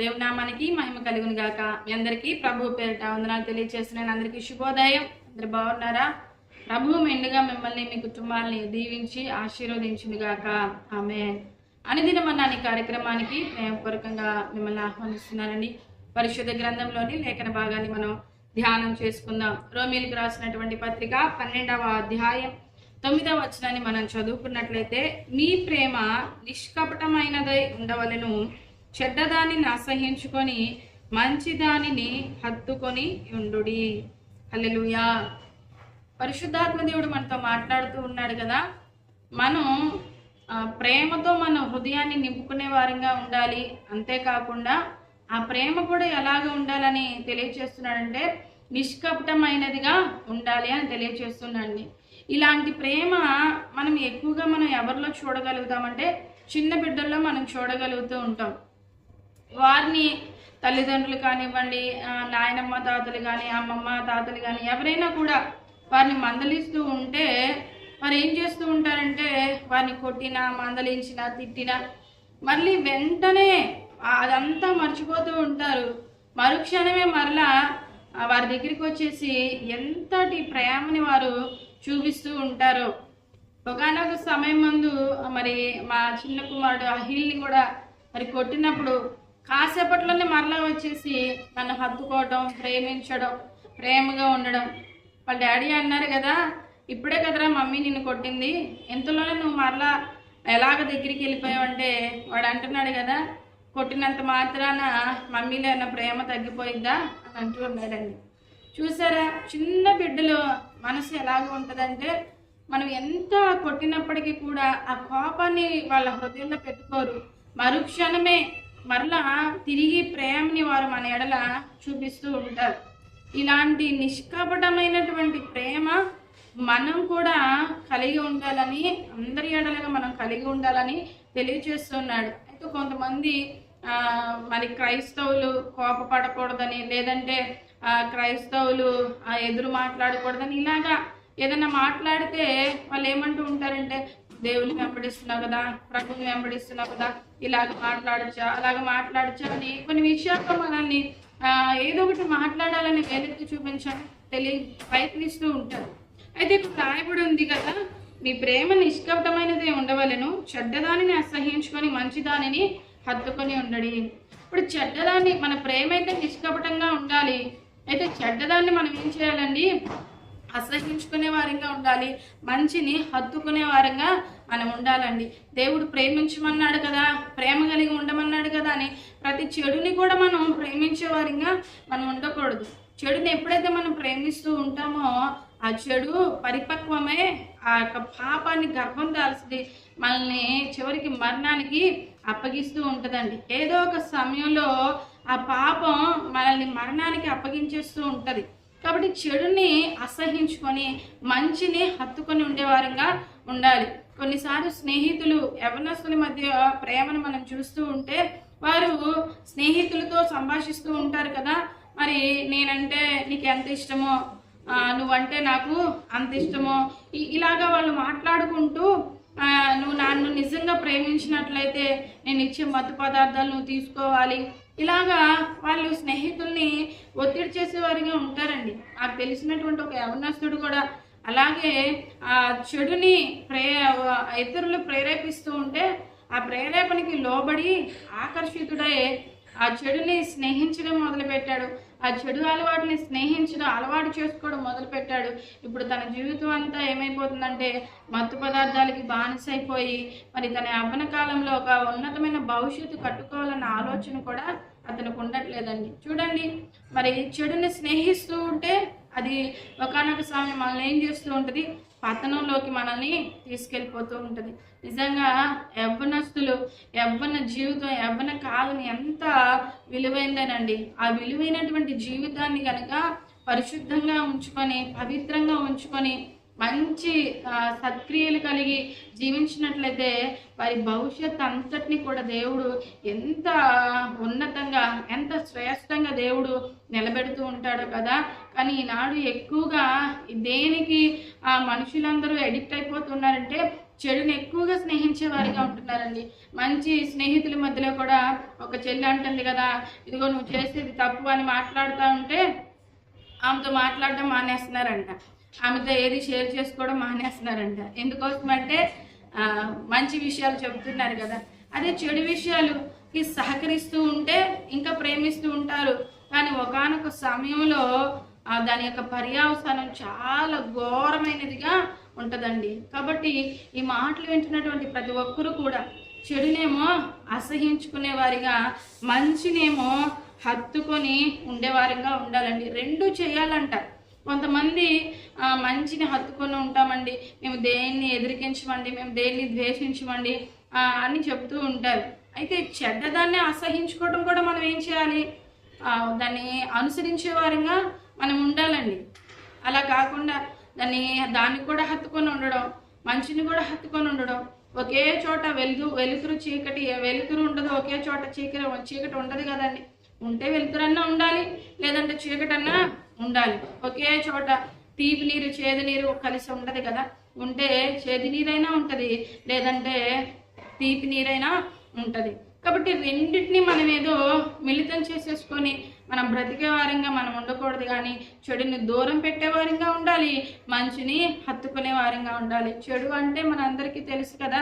దేవుని నామానికి మహిమ కలుగును గాక. మీ అందరికీ ప్రభు పేరిట వందనాలు తెలియజేస్తున్నాను అందరికీ శుభోదయం. అందరు బాగున్నారా? ప్రభు మెండుగా మిమ్మల్ని మీ కుటుంబాన్ని దీవించి ఆశీర్వదించును గాక. ఆమె అనుదినమన్న ఈ కార్యక్రమానికి ప్రేమపూర్వకంగా మిమ్మల్ని ఆహ్వానిస్తున్నానండి. పరిశుద్ధ గ్రంథంలోని లేఖన భాగాన్ని మనం ధ్యానం చేసుకుందాం. రోమిలకు రాసినటువంటి పత్రిక పన్నెండవ అధ్యాయం తొమ్మిదవ వచనాన్ని మనం చదువుకున్నట్లయితే మీ ప్రేమ నిష్కపటమైనదై ఉండవలను. చెడ్డదానిని అసహించుకొని మంచి దానిని హత్తుకొని ఉండుడి. హల్లెలూయా. పరిశుద్ధాత్మ దేవుడు మనతో మాట్లాడుతూ ఉన్నాడు కదా. మనం ప్రేమతో మన హృదయాన్ని నింపుకునే వారంగా ఉండాలి. అంతేకాకుండా ఆ ప్రేమ కూడా ఎలాగ ఉండాలని తెలియచేస్తున్నాడంటే నిష్కపటమైనదిగా ఉండాలి అని తెలియచేస్తున్నాండి ఇలాంటి ప్రేమ మనం ఎక్కువగా మనం ఎవరిలో చూడగలుగుతామంటే చిన్న బిడ్డల్లో మనం చూడగలుగుతూ ఉంటాం. వారిని తల్లిదండ్రులు కానివ్వండి నాయనమ్మ తాతలు కానీ అమ్మమ్మ తాతలు కానీ ఎవరైనా కూడా వారిని మందలిస్తూ ఉంటే వారు ఏం చేస్తూ ఉంటారంటే వారిని కొట్టినా మందలించినా తిట్టినా మళ్ళీ వెంటనే అదంతా మర్చిపోతూ ఉంటారు. మరుక్షణమే మరలా వారి దగ్గరికి వచ్చేసి ఎంతటి ప్రేమని వారు చూపిస్తూ ఉంటారో. ఒకనొక సమయం ముందు మరి మా చిన్న కుమారుడు అహిల్ని కూడా మరి కొట్టినప్పుడు కాసేపట్లోనే మరలా వచ్చేసి నన్ను హత్తుకోవడం ప్రేమించడం ప్రేమగా ఉండడం. వాళ్ళ డాడీ అన్నారు కదా ఇప్పుడే కదరా మమ్మీ నిన్ను కొట్టింది. ఎంతలోనే నువ్వు మరలా ఎలాగ దగ్గరికి వెళ్ళిపోయావంటే వాడు అంటున్నాడు కదా కొట్టినంత మాత్రాన మమ్మీలో ఉన్న ప్రేమ తగ్గిపోయిందా అని అంటూ ఉన్నాడండి. చూసారా చిన్న బిడ్డలో మనసు ఎలాగ ఉంటుందంటే మనం ఎంత కొట్టినప్పటికీ కూడా ఆ కోపాన్ని వాళ్ళ హృదయంలో పెట్టుకోరు. మరుక్షణమే మరలా తిరిగి ప్రేమని వారు మన ఎడల చూపిస్తూ ఉంటారు. ఇలాంటి నిష్కపటమైనటువంటి ప్రేమ మనం కూడా కలిగి ఉండాలని అందరి ఎడలుగా మనం కలిగి ఉండాలని తెలియజేస్తున్నాడు అయితే కొంతమంది మరి క్రైస్తవులు కోపపడకూడదని లేదంటే ఆ, క్రైస్తవులు ఆ, ఎదురు మాట్లాడకూడదని ఇలాగా ఏదైనా మాట్లాడితే వాళ్ళు ఏమంటూ ఉంటారంటే దేవుని వెంబడిస్తున్నావు కదా ప్రభుని వెంబడిస్తున్నావు కదా. ఇలాగ మాట్లాడచ్చా? అలాగ మాట్లాడచ్చా అని కొన్ని విషయాల్లో మనల్ని ఏదో ఒకటి మాట్లాడాలని వేలెత్తి చూపించాలని తెలియ ప్రయత్నిస్తూ ఉంటారు. అయితే ఇప్పుడు రాయబడి ఉంది కదా మీ ప్రేమ నిష్కపటమైనదే ఉండవలను. చెడ్డదానిని అసహించుకొని మంచి దానిని హత్తుకొని ఉండడి. ఇప్పుడు చెడ్డదాన్ని మన ప్రేమ అయితే నిష్కపటంగా ఉండాలి. అయితే చెడ్డదాన్ని మనం ఏం చేయాలండి? ఆశ్రయించుకునే వారంగా ఉండాలి. మంచిని హత్తుకునే వారంగా మనం ఉండాలండి. దేవుడు ప్రేమించమన్నాడు కదా ప్రేమ కలిగి ఉండమన్నాడు కదా అని ప్రతి చెడుని కూడా మనం ప్రేమించే వారంగా మనం ఉండకూడదు. చెడుని ఎప్పుడైతే మనం ప్రేమిస్తూ ఉంటామో ఆ చెడు పరిపక్వమే ఆ యొక్క పాపాన్ని గర్భం దాల్సి మనల్ని చివరికి మరణానికి అప్పగిస్తూ ఉంటుందండి. ఏదో ఒక సమయంలో ఆ పాపం మనల్ని మరణానికి అప్పగించేస్తూ ఉంటుంది. కాబట్టి చెడుని అసహించుకొని మంచిని హత్తుకొని ఉండేవారంగా ఉండాలి. కొన్నిసార్లు స్నేహితులు యవనస్తుల మధ్య ప్రేమను మనం చూస్తూ ఉంటే వారు స్నేహితులతో సంభాషిస్తూ ఉంటారు కదా. మరి నేనంటే నీకు ఎంత ఇష్టమో నువ్వంటే నాకు అంత ఇష్టమో ఇలాగా వాళ్ళు మాట్లాడుకుంటూ నువ్వు నన్ను నిజంగా ప్రేమించినట్లయితే నేను ఇచ్చే మత్తు పదార్థాలు నువ్వు తీసుకోవాలి. ఇలాగా వాళ్ళు స్నేహితుల్ని ఒత్తిడి చేసేవారిగా ఉంటారండి. నాకు తెలిసినటువంటి ఒక యవనస్తుడు కూడా అలాగే ఆ చెడుని ప్రే ఇతరులు ప్రేరేపిస్తూ ఉంటే ఆ ప్రేరేపణకి లోబడి ఆకర్షితుడై ఆ చెడుని స్నేహించడం మొదలుపెట్టాడు. ఆ చెడు అలవాటుని స్నేహించడం అలవాటు చేసుకోవడం మొదలుపెట్టాడు. ఇప్పుడు తన జీవితం అంతా ఏమైపోతుందంటే మత్తు పదార్థాలకి బానిసైపోయి మరి తన యవ్వన కాలంలో ఒక ఉన్నతమైన భవిష్యత్తు కట్టుకోవాలన్న ఆలోచన కూడా అతనికి ఉండట్లేదండి. చూడండి మరి చెడుని స్నేహిస్తూ ఉంటే అది ఒకనొక సమయం మనల్ని ఏం చేస్తూ ఉంటుంది? పతనంలోకి మనల్ని తీసుకెళ్ళిపోతూ ఉంటుంది. నిజంగా యవ్వనస్తులు యవ్వన జీవితం యవ్వన కాలం ఎంత విలువైందేనండి. ఆ విలువైనటువంటి జీవితాన్ని కనుక పరిశుద్ధంగా ఉంచుకొని పవిత్రంగా ఉంచుకొని మంచి సత్క్రియలు కలిగి జీవించినట్లయితే వారి భవిష్యత్ అంతటిని కూడా దేవుడు ఎంత ఉన్నతంగా ఎంత శ్రేష్టంగా దేవుడు నిలబెడుతూ ఉంటాడో కదా కానీ ఈనాడు ఎక్కువగా దేనికి ఆ మనుషులందరూ అడిక్ట్ అయిపోతున్నారంటే చెడుని ఎక్కువగా స్నేహించే వారిగా ఉంటున్నారండి. మంచి స్నేహితుల మధ్యలో కూడా ఒక చెల్లి అంటుంది కదా ఇదిగో నువ్వు చేసేది తప్పు అని మాట్లాడుతూ ఉంటే ఆమెతో మాట్లాడడం మానేస్తున్నారంట. ఆమెతో ఏది షేర్ చేసుకోవడం మానేస్తున్నారంట. ఎందుకోసం అంటే మంచి విషయాలు చెబుతున్నారు కదా. అదే చెడు విషయాలుకి సహకరిస్తూ ఉంటే ఇంకా ప్రేమిస్తూ ఉంటారు. కానీ ఒకానొక సమయంలో దాని యొక్క పర్యావసానం చాలా ఘోరమైనదిగా ఉంటుందండి. కాబట్టి ఈ మాటలు వింటున్నటువంటి ప్రతి ఒక్కరూ కూడా చెడునేమో అసహించుకునే వారిగా మంచినేమో హత్తుకొని ఉండేవారిగా ఉండాలండి. రెండు చేయాలంట. కొంతమంది మంచిని హత్తుకొని ఉంటామండి. మేము దేన్ని ఎదిరికించమండి మేము దేన్ని ద్వేషించమండి అని చెప్తూ ఉంటారు. అయితే చెడ్డదాన్ని అసహించుకోవడం కూడా మనం ఏం చేయాలి? దాన్ని అనుసరించే వారిగా మనం ఉండాలండి. అలా కాకుండా దాన్ని దాన్ని కూడా హత్తుకొని ఉండడం మంచిని కూడా హత్తుకొని ఉండడం ఒకే చోట వెలుగు వెలుతురు చీకటి వెలుతురు ఉండదు ఒకే చోట చీకటి చీకటి ఉండదు కదండి. ఉంటే వెలుతురన్నా ఉండాలి లేదంటే చీకటన్నా ఉండాలి. ఒకే చోట తీపి నీరు చేదు నీరు కలిసి ఉండదు కదా. ఉంటే చేదు నీరైనా ఉంటుంది లేదంటే తీపి నీరైనా ఉంటుంది. కాబట్టి రెండింటిని మనం ఏదో మిళితం చేసేసుకొని మనం బ్రతికే వారంగా మనం ఉండకూడదు కానీ చెడుని దూరం పెట్టేవారంగా ఉండాలి మంచిని హత్తుకునే వారంగా ఉండాలి. చెడు అంటే మనందరికీ తెలుసు కదా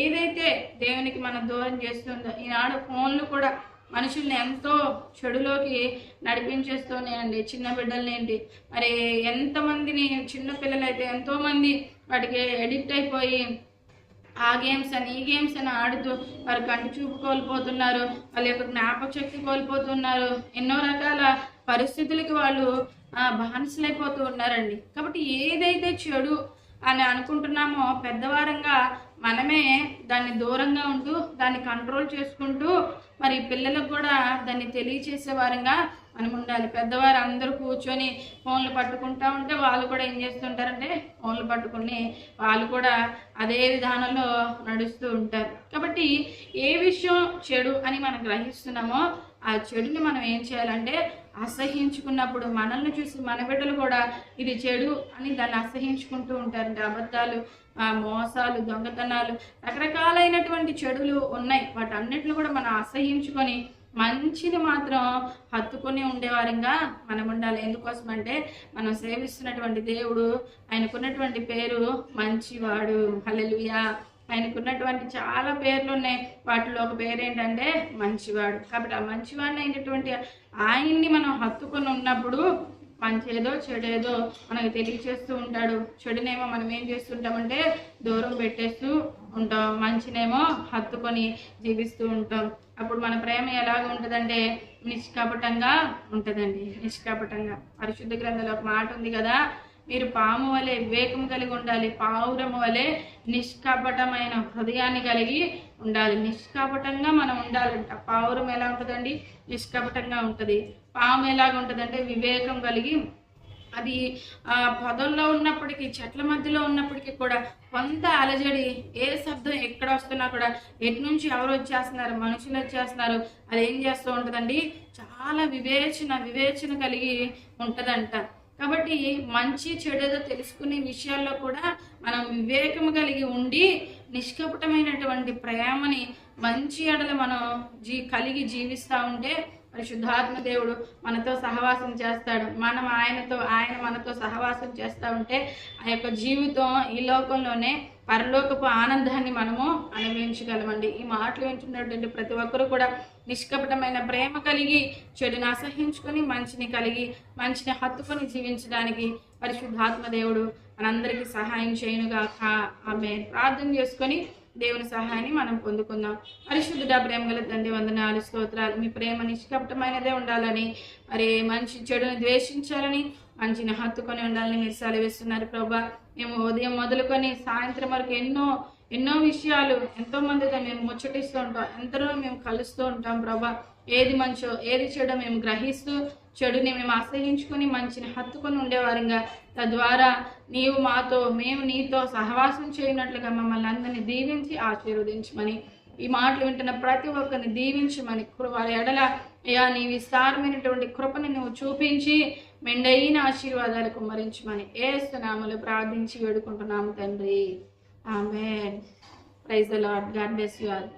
ఏదైతే దేవునికి మనం దూరం చేస్తుందో ఈనాడు ఫోన్లు కూడా మనుషుల్ని ఎంతో చెడులోకి నడిపించేస్తున్నాయండి చిన్న బిడ్డల్ని ఏంటి? మరి ఎంతమందిని చిన్న పిల్లలైతే ఎంతోమంది వాటికి ఎడిక్ట్ అయిపోయి ఆ గేమ్స్ అని ఈ గేమ్స్ అని ఆడుతూ వారి కంటి చూపు కోల్పోతున్నారు వాళ్ళ యొక్క జ్ఞాపక శక్తి కోల్పోతున్నారు. ఎన్నో రకాల పరిస్థితులకి వాళ్ళు ఆ, బానిసలైపోతూ ఉన్నారండి. కాబట్టి ఏదైతే చెడు అని అనుకుంటున్నామో పెద్దవారంగా మనమే దాన్ని దూరంగా ఉంటూ దాన్ని కంట్రోల్ చేసుకుంటూ మరి పిల్లలకు కూడా దాన్ని తెలియచేసే వారంగా మనం ఉండాలి పెద్దవారు అందరూ కూర్చొని ఫోన్లు పట్టుకుంటా ఉంటే వాళ్ళు కూడా ఏం చేస్తుంటారంటే ఫోన్లు పట్టుకుని వాళ్ళు కూడా అదే విధానంలో నడుస్తూ ఉంటారు. కాబట్టి ఏ విషయం చెడు అని మనం గ్రహిస్తున్నామో ఆ చెడుని మనం ఏం చేయాలంటే అసహించుకున్నప్పుడు మనల్ని చూసి మన బిడ్డలు కూడా ఇది చెడు అని దాన్ని అసహించుకుంటూ ఉంటారంటే అబద్ధాలు మోసాలు దొంగతనాలు రకరకాలైనటువంటి చెడులు ఉన్నాయి. వాటన్నిటిని కూడా మనం అసహించుకొని మంచిని మాత్రం హత్తుకొని ఉండేవారంగా మనం ఉండాలి ఎందుకోసం అంటే మనం సేవిస్తున్నటువంటి దేవుడు ఆయనకున్నటువంటి పేరు మంచివాడు. హలలుయా ఆయనకున్నటువంటి చాలా పేర్లు ఉన్నాయి వాటిలో ఒక పేరు ఏంటంటే మంచివాడు. కాబట్టి ఆ మంచివాడిని అయినటువంటి ఆయన్ని మనం హత్తుకొని ఉన్నప్పుడు మంచేదో చెడేదో మనకు తెలియచేస్తూ ఉంటాడు. చెడునేమో మనం ఏం చేస్తుంటామంటే దూరం పెట్టేస్తూ ఉంటాం. మంచినేమో హత్తుకొని జీవిస్తూ ఉంటాం. అప్పుడు మన ప్రేమ ఎలాగ ఉంటుందంటే నిష్కపటంగా ఉంటుందండి నిష్కపటంగా. పరిశుద్ధ గ్రంథంలో ఒక మాట ఉంది కదా మీరు పాము వలె వివేకం కలిగి ఉండాలి పావురము వలె నిష్కపటమైన హృదయాన్ని కలిగి ఉండాలి. నిష్కపటంగా మనం ఉండాలంట. పావురం ఎలా ఉంటుందండి? నిష్కపటంగా ఉంటుంది. పాము ఎలాగ ఉంటుందంటే వివేకం కలిగి అది ఆ పొదల్లో ఉన్నప్పటికీ చెట్ల మధ్యలో ఉన్నప్పటికీ కూడా కొంత అలజడి ఏ శబ్దం ఎక్కడ వస్తున్నా కూడా ఎటు నుంచి ఎవరు వచ్చేస్తున్నారు మనుషులు వచ్చేస్తున్నారు అది ఏం చేస్తూ ఉంటుందండి? చాలా వివేచన వివేచన కలిగి ఉంటుందంట. కాబట్టి మంచి చెడుదో తెలుసుకునే విషయాల్లో కూడా మనం వివేకం కలిగి ఉండి నిష్కపటమైనటువంటి ప్రేమని మంచి ఎడలు మనం జీ కలిగి జీవిస్తూ ఉంటే పరిశుద్ధాత్మ దేవుడు మనతో సహవాసం చేస్తాడు. మనం ఆయనతో ఆయన మనతో సహవాసం చేస్తూ ఉంటే ఆ యొక్క జీవితం ఈ లోకంలోనే పరలోకపు ఆనందాన్ని మనము అనుభవించగలమండి. ఈ మాటలు వింటున్నటువంటి ప్రతి ఒక్కరూ కూడా నిష్కపటమైన ప్రేమ కలిగి చెడుని అసహించుకొని మంచిని కలిగి మంచిని హత్తుకొని జీవించడానికి పరిశుద్ధాత్మ దేవుడు మనందరికీ సహాయం చేయనుగాక. ఆమె ప్రార్థన చేసుకొని దేవుని సహాయాన్ని మనం పొందుకుందాం. పరిశుద్ధుడ ప్రేమ గల తండ్రి వందనాలు స్తోత్రాలు. మీ ప్రేమ నిష్కపటమైనదే ఉండాలని మరి మంచి చెడుని ద్వేషించాలని మంచిని హత్తుకొని ఉండాలని మీరు సెలవిస్తున్నారు ప్రభా. మేము ఉదయం మొదలుకొని సాయంత్రం వరకు ఎన్నో ఎన్నో విషయాలు ఎంతో మందితో మేము ముచ్చటిస్తూ ఉంటాం. ఎంతలో మేము కలుస్తూ ఉంటాం ప్రభా. ఏది మంచో ఏది చెడో మేము గ్రహిస్తూ చెడుని మేము ఆశ్రయించుకొని మంచిని హత్తుకొని ఉండేవారంగా. తద్వారా నీవు మాతో మేము నీతో సహవాసం చేయనట్లుగా మమ్మల్ని అందరినీ దీవించి ఆశీర్వదించమని ఈ మాటలు వింటున్న ప్రతి ఒక్కరిని దీవించమని వారి ఎడల అయ్యా నీ విస్తారమైనటువంటి కృపని నువ్వు చూపించి మెండైన ఆశీర్వాదాలు కుమ్మరించమని ఏ నామలు ప్రార్థించి వేడుకుంటున్నాము తండ్రి. ఆమె praise lord God bless you all.